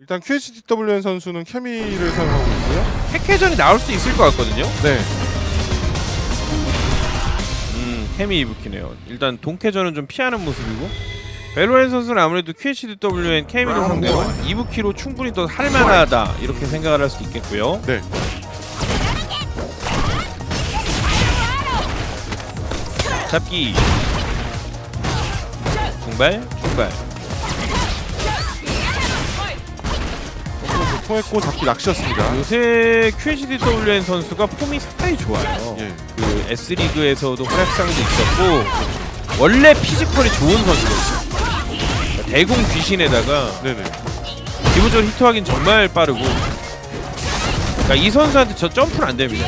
일단 QHDWN 선수는 케미를 사용하고 있고요. 패캐전이 나올 수도 있을 것 같거든요. 네. 음, 케미 이브키네요. 일단 동캐전은 좀 피하는 모습이고 벨로렌 선수는 아무래도 QHDWN 케미를 상대로 이브키로 충분히 더 할만하다 이렇게 생각을 할수 있겠고요. 네. 잡기 중발 중발 통했고 잡기 낚시였습니다. 요새 QHDWN 선수가 폼이 상당히 좋아요. 예. 그 S 리그에서도 활약상도 있었고 원래 피지컬이 좋은 선수거든요. 그러니까 대공 귀신에다가 네네. 기본적으로 히트하긴 정말 빠르고 그러니까 이 선수한테 저 점프는 안 됩니다.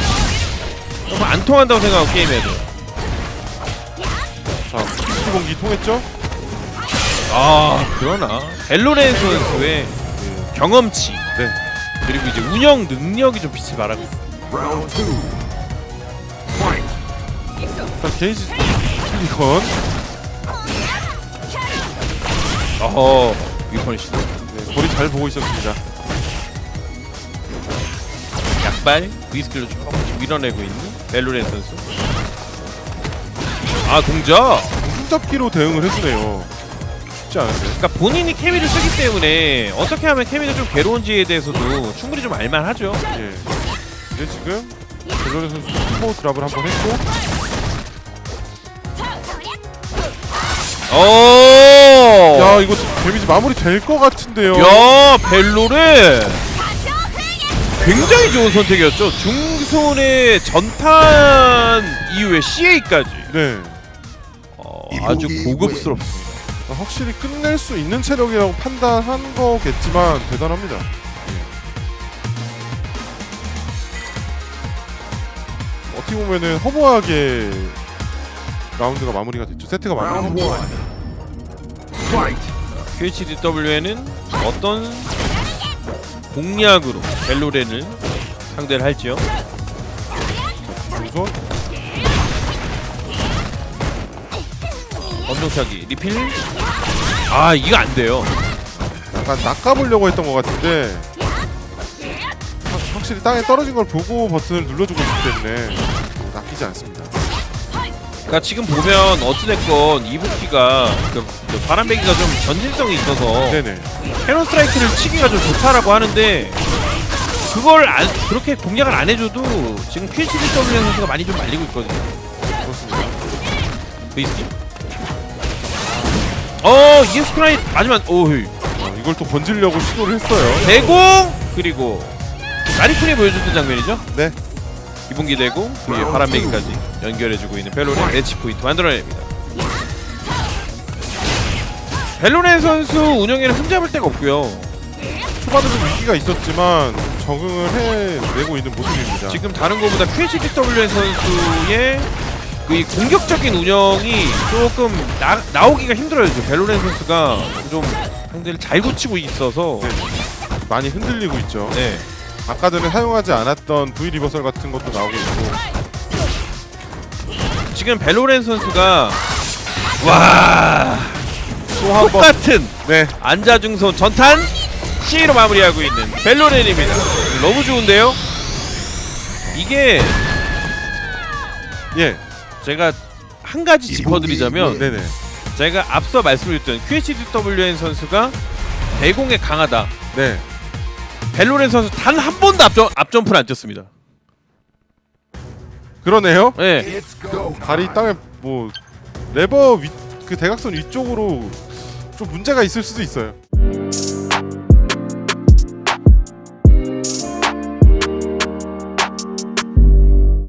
점프 안 통한다고 생각하고 게임해야 돼요. 자, 피공기 통했죠? 아 그러나 벨로렌 선수의 그 경험치 네. 그리고 이제 운영 능력이 좀 빛을 발하고. 일단 게이지 킬리건. 어허 위퍼니시다. 네, 거리 잘 보고 있었습니다. 약발 위스킬로 조금씩 밀어내고 있는 벨로렌 선수. 아 동작. 흠잡기로 대응을 해주네요. 쉽지 않은데. 그러니까 본인이 케미를 쓰기 때문에 어떻게 하면 케미가 좀 괴로운지에 대해서도 충분히 좀 알만하죠. 예. 이제 지금 벨로렌 선수 스포 드랍을 한 번 했고 오. 야 이거 데미지 마무리 될 것 같은데요. 야 벨로렌 굉장히 좋은 선택이었죠. 중손의 전탄 이후에 CA까지 네. 어, 아주 고급스럽습니다. 확실히 끝낼 수 있는 체력이라고 판단한 거겠지만 대단합니다. 예. 어떻게 보면은 허무하게 라운드가 마무리가 됐죠. 세트가 마무리가 됐죠. QHDW에는 어떤 공략으로 벨로렌을 상대를 할지요. 우선 엄정차기 리필. 아 이거 안 돼요. 약간 낚아보려고 했던 것 같은데 확- 확실히 땅에 떨어진 걸 보고 버튼을 눌러주고 있기 때문에 낚이지 않습니다. 그러니까 지금 보면 어찌됐건 이브키가 그, 그 바람배기가 좀 전진성이 있어서 네네. 캐논 스트라이크를 치기가 좀 좋다라고 하는데 그걸 안, 그렇게 공략을 안 해줘도 지금 QHDW 선수가 많이 좀 말리고 있거든요. 그렇습니다. 베이스키? 어 ES크라인 마지막 오이 어, 이걸 또 건지려고 시도를 했어요. 대공 그리고 나리쿤이 보여줬던 장면이죠. 네. 기본기 대공 그에 바람배기까지 연결해주고 있는 벨로렌 매치 포인트 만들어냅니다. 벨로렌 선수 운영에는 흠잡을 데가 없고요. 초반에 좀 위기가 있었지만 적응을 해내고 있는 모습입니다. 지금 다른 것보다 QHDWN 선수의 그 이 공격적인 운영이 조금 나, 나오기가 힘들어요. 지금 벨로렌 선수가 좀 상대를 잘 고치고 있어서 네. 많이 흔들리고 있죠. 네. 아까 전에 사용하지 않았던 V 리버설 같은 것도 나오고 있고 지금 벨로렌 선수가 와 또 한 번 똑같은 네. 안자중손 전탄 C로 마무리하고 있는 벨로렌입니다. 너무 좋은데요? 이게 예. 제가 한 가지 짚어드리자면 네네. 제가 앞서 말씀드렸던 QHDWN 선수가 대공에 강하다. 네. 벨로렌 선수 단 한 번도 앞점, 앞점프를 안 쳤습니다. 그러네요. 네. 다리 땅에 뭐 레버 위, 그 대각선 위쪽으로 좀 문제가 있을 수도 있어요.